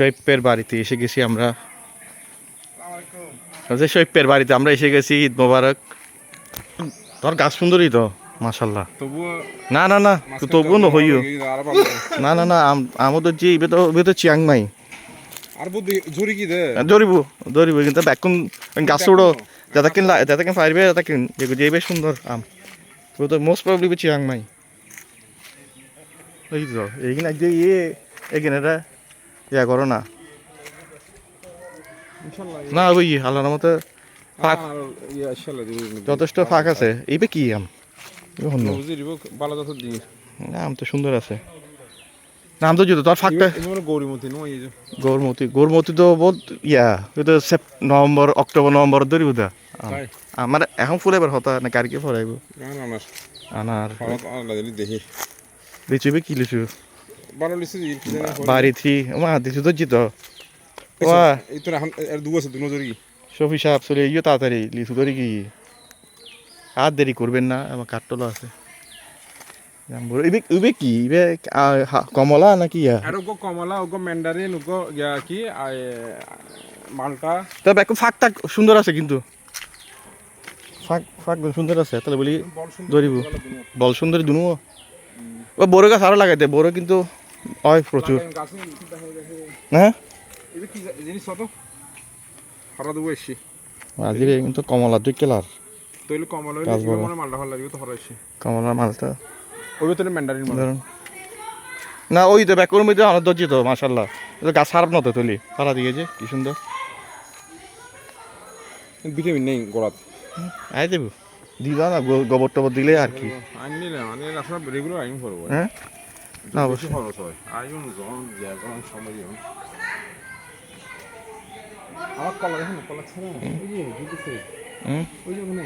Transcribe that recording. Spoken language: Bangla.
শৈপ্যের বাড়িতে এসে গেছি আমরা। যে শৈপ্যের বাড়িতে আমরা এসে গেছি ঈদ মোবারক। তোর গাছ সুন্দরই তো মাশাল্লাহ তবুও না না না তো তবুও ন হইও। না না না আম- আমাদের যে ইবে তো ইবে তো চিয়াংমাই ধরিব ধরিব কিন্তু বেকুন গাছ উড়ো যাতাকিন যাতাকিন পারবে যাতাকিন যে বেশ সুন্দর আম। তো তো মোস্ট প্রবলি চিয়াংমাই এই তো এইখানে এক ইয়ে এইখানে এটা ইয়া করো না। না ওই আল্লাহর মতো ফাঁক যথেষ্ট ফাঁক আছে। এইবে কি আম? আম তো সুন্দর আছে। না আম তো যদি তোর ফাঁকটা? গৌরীমতি গৌরমতি তো বহুত ইয়া সেপ নভেম্বর অক্টোবর নভেম্বর ধরিব দা। তাই? আমার এখন ফুল এবার হতা না কারকে ফরাইব আনার দেখি। লিচুবে কি লিচু? বাড়ি থ্রি মা দিছু তো জিত। ওয়া এই তো এখন আর দু আছে দু নজরি কি সফি সাহেব চলে ইয়ে তাড়াতাড়ি লিচু ধরি কি? আর দেরি করবেন না আমার কাঠতলা আছে। ইবে কি? ইবে কমলা নাকি আর ওগো কমলা ওগো ম্যান্ডারিন ওগো কি মালটা। তবে একটু ফাঁক টাক সুন্দর আছে কিন্তু। ফাঁক ফাঁক সুন্দর আছে তাহলে বলি ধরিব বল সুন্দরী দুনু ও বড় গাছ আরও লাগাইতে বড় কিন্তু হয় প্রচুর। হ্যাঁ? আজিরে কিন্তু কমলা দুই কেলার। তৈলে কমলা গাছ হইলে মালটা ভালো লাগবে তো হরা এসছি। মালটা। ওই তো ম্যান্ডারিন মাল। না ওই তো ব্যাকর মধ্যে অনেক দর্জি তো গাছ নতো তুলি। সারা দিয়েছে কি সুন্দর। ভিটামিন নেই গোড়াত। আই দেবো। দিবা না গোবর টবর দিলে আর কি। রেগুলার আইন করব। হ্যাঁ? না অবশ্যই। খরচ হয়। আইন জন জায়গা সময় আমার কলা দেখেন কলা ছাড়া ওই যে ওই যে ওখানে